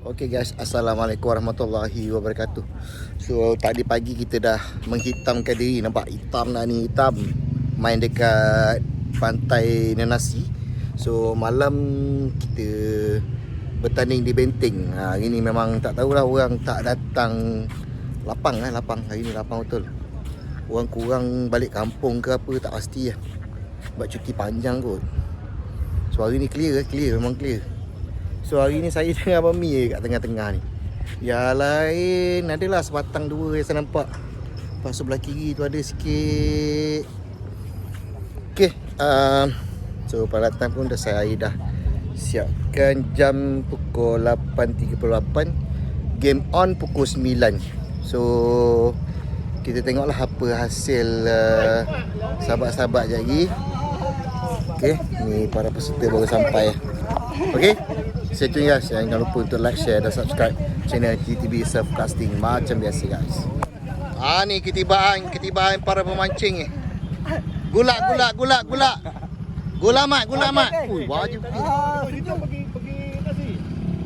Okay guys, Assalamualaikum warahmatullahi wabarakatuh. So tadi pagi kita dah menghitamkan diri. Nampak hitam dah ni, hitam. Main dekat pantai Nenasi. So malam kita bertanding di Benteng. Ha, Hari ni memang tak tahulah orang tak datang. Lapang lah, lapang. Hari ni lapang betul. Orang kurang balik kampung ke apa tak pasti lah. Sebab cuti panjang kot. So hari ni clear, clear. Memang clear So hari ni saya dengan Abang Mi kat tengah-tengah ni. Yang lain adalah sebatang dua yang saya nampak. Lepas sebelah kiri tu ada sikit. Okay um, So peralatan pun dah saya dah. Siapkan jam pukul 8.38 Game on pukul 9 So kita tengoklah apa hasil uh, sahabat-sahabat lagi Okay, ni para peserta baru sampai. Okay, stay tune guys Jangan lupa untuk like, share dan subscribe Channel GTB Surfcasting Macam biasa guys Ah ni ketibaan, ketibaan para pemancing ni Gulak, gulak, gulak, gulak Gula mat, gula mat Ui, wajib Ah, kita pergi pergi nasi.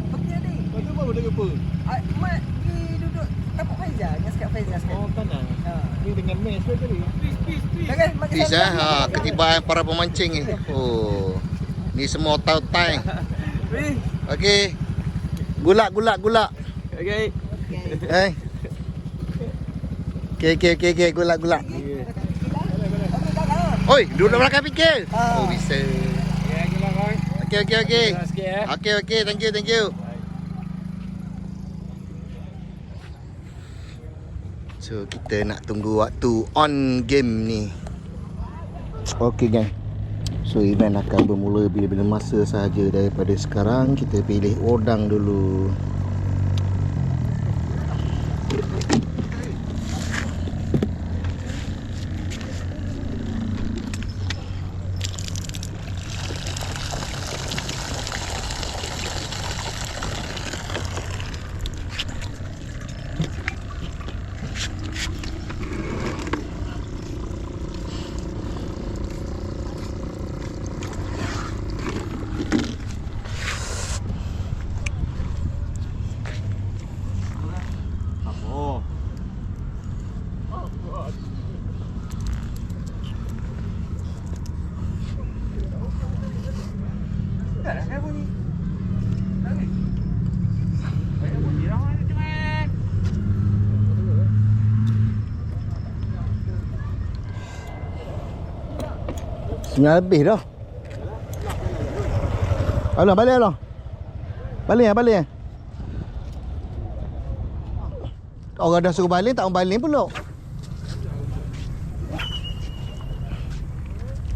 Pergi tadi. Lepas tu baru dia apa? Ah, Mat pergi duduk tapak Faizal. Dengan sekat Faizal sekali. Oh, tanah. Ha. Ni dengan mes tu tadi. Please, please, please. Jangan makan Peace eh, ha, ketibaan para pemancing ni Oh, ni semua tahu time Weh. Okay Gulak, gulak, gulak Okay. Eh Okay, okay, okay, okay. gulak, gulak Oi, duduk belakang fikir Ah. Oh, bisa Ya, okay Jangan sikit eh. Okay, okay, thank you, thank you. So, kita nak tunggu waktu on game ni. Okay, gang. So, event akan bermula bila-bila masa sahaja daripada sekarang. Kita pilih ordang dulu. Oh. Tak nak kan bunyi. Sembilan lebih dah. Alah, balik alah. Balik ya, balik ya. Orang dah suruh balik, tak mau balik pula.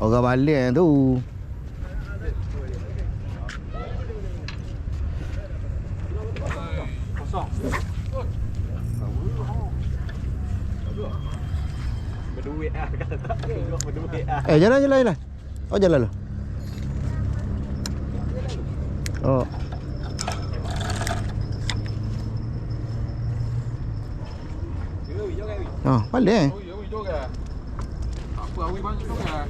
Orang balik tu. Berduit ah. Berduit ah. Eh, jalan, jalan, jalan. Oh, jalan lah. Oh. Oh, balik eh. Awi, awi juga. Tak apa, awi banyak juga.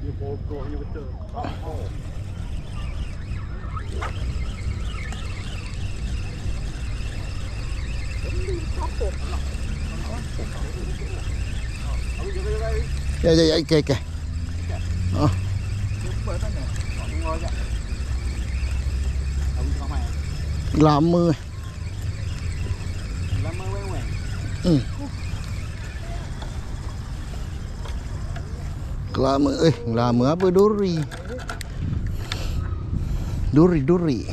Dia pokoknya betul. Awi jaga jaga awi. Ya, ya, ya, okey, okey. Oh, Cepat sana. Tak tengok ajak. Awi tengah main. lama. eh. Lama weng-weng. Hmm. Lama eh, lama apa duri? Duri, duri.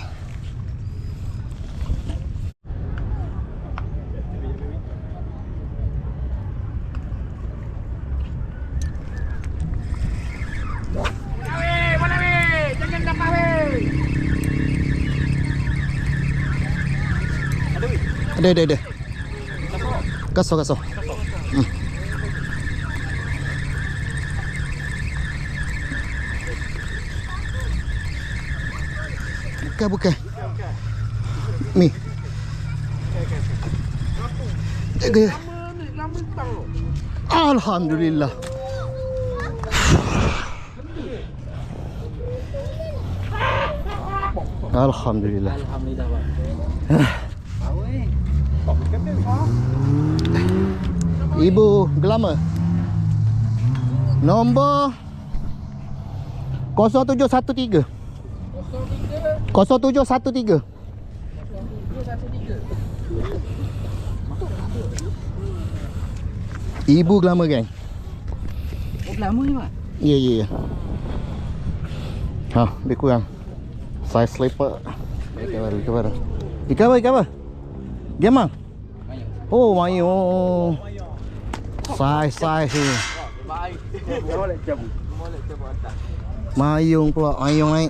ada ada ada. Kaso kaso. Hmm. Bukan bukan. Ni. Jaga. Alhamdulillah. Alhamdulillah. Alhamdulillah. Ibu Gelama. Nombor 0713 0713 Ibu Gelama gang Oh lama ni mak. Ya ya ya. Ha, lebih kurang. Size slipper Ikan baru, ikan baru Ikan apa, ikan apa? Gemang? Oh, mayu Size, Boleh cabut atas. Mayung pula, mayung naik.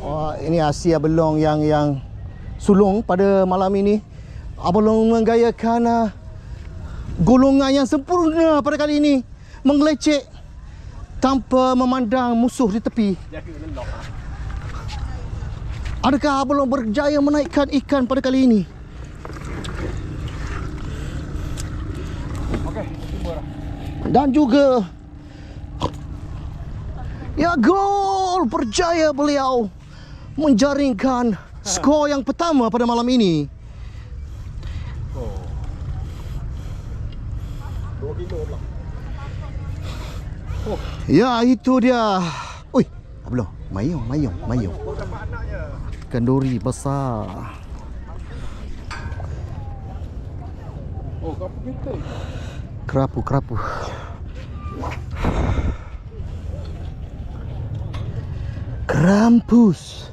Oh, ini Asia Belong yang yang sulung pada malam ini. Abang menggayakan uh, golongan yang sempurna pada kali ini. Menggelecek tanpa memandang musuh di tepi. Adakah Abang berjaya menaikkan ikan pada kali ini? Okey, cuba dah. Dan juga Ya gol berjaya beliau menjaringkan skor yang pertama pada malam ini. Oh. 2 kilo pula. Ya itu dia. Oi, belum. Mayung, mayung, mayung. Kenduri besar. Oh, kapu kita. Kerapu, kerapu. Krampus.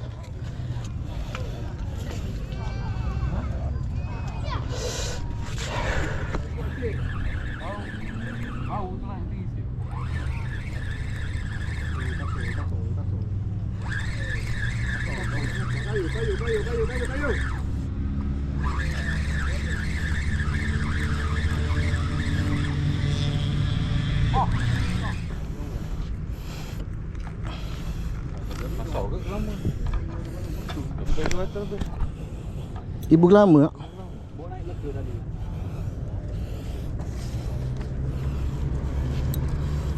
Ibu lama tak?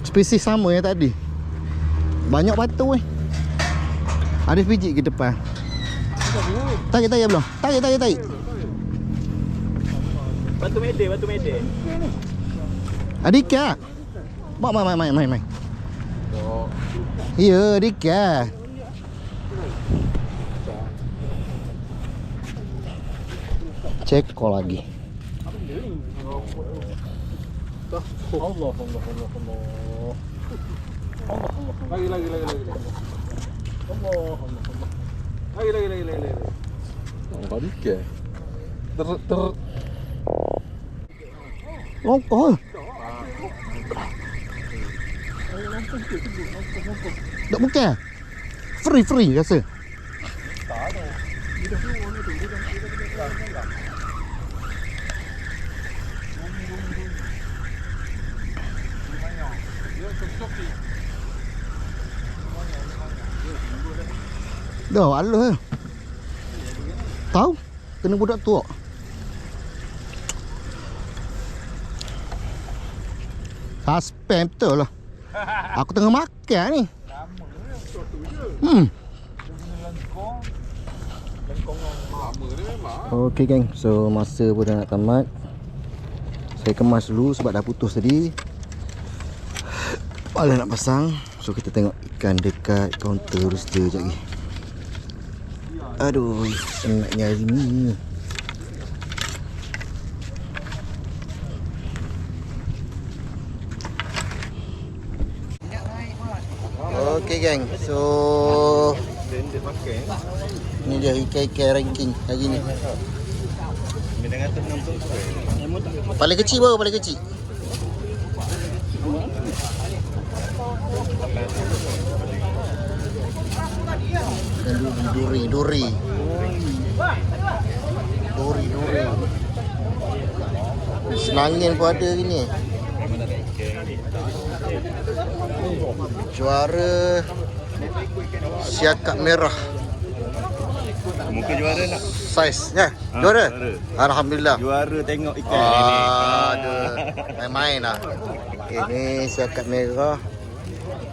Spesies sama yang tadi. Banyak batu eh Ada pijik ke depan? Tarik, tarik belum? Tarik, tarik, tarik. Batu mede, batu mede Adika mai mai mai. main, main Ya, Adika Cek kau lagi. Lagi, lagi, lagi, lagi. lagi. Lagi, lagi, lagi, ni ke? Ter ter Longkol. Tak bukan. Free free rasa. Dah alah. Tahu? Kena budak tua. Suspend betul lah. Aku tengah makan ni. Hmm. Okey geng, so masa pun dah nak tamat. Saya kemas dulu sebab dah putus tadi. Malah nak pasang. So kita tengok ikan dekat kaunter rooster sekejap lagi. Aduh, enaknya hari ni. Okey geng, so ni dia ikan-ikan ranking hari ni. Paling kecil berapa paling kecil? Duri, duri. Duri, duri. Senangin pun ada ni. Juara Siakap merah Muka juara nak. Saiz ya Ah, Juara juara. Alhamdulillah Juara tengok ikan Ah, ada main-main lah. Okay, ni siakat merah.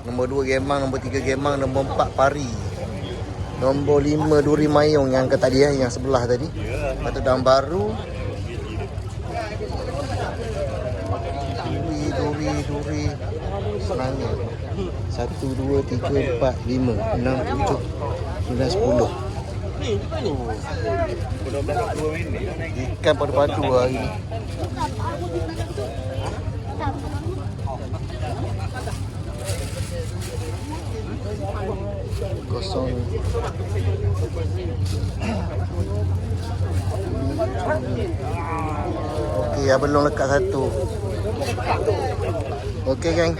Nombor 2 Gemang, nombor 3 Gemang, nombor 4 Pari. Nombor 5 Duri Mayong yang ke tadi eh, yang sebelah tadi. Lepas tu dalam baru. Duri, duri, duri. Senangnya. 1, 2, 3, 4, 5, 6, 7, 9, 10. Ikan padu-padu hari ni. Kosong. Okey, ya belum lekat satu. Okey, geng.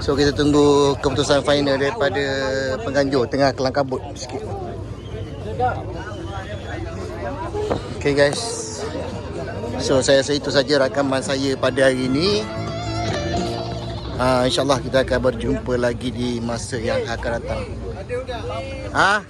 So kita tunggu keputusan final daripada pengganjur tengah kelang kabut sikit. Okay guys So saya rasa itu saja rakaman saya pada hari ini uh, InsyaAllah kita akan berjumpa lagi di masa yang akan datang. Ah,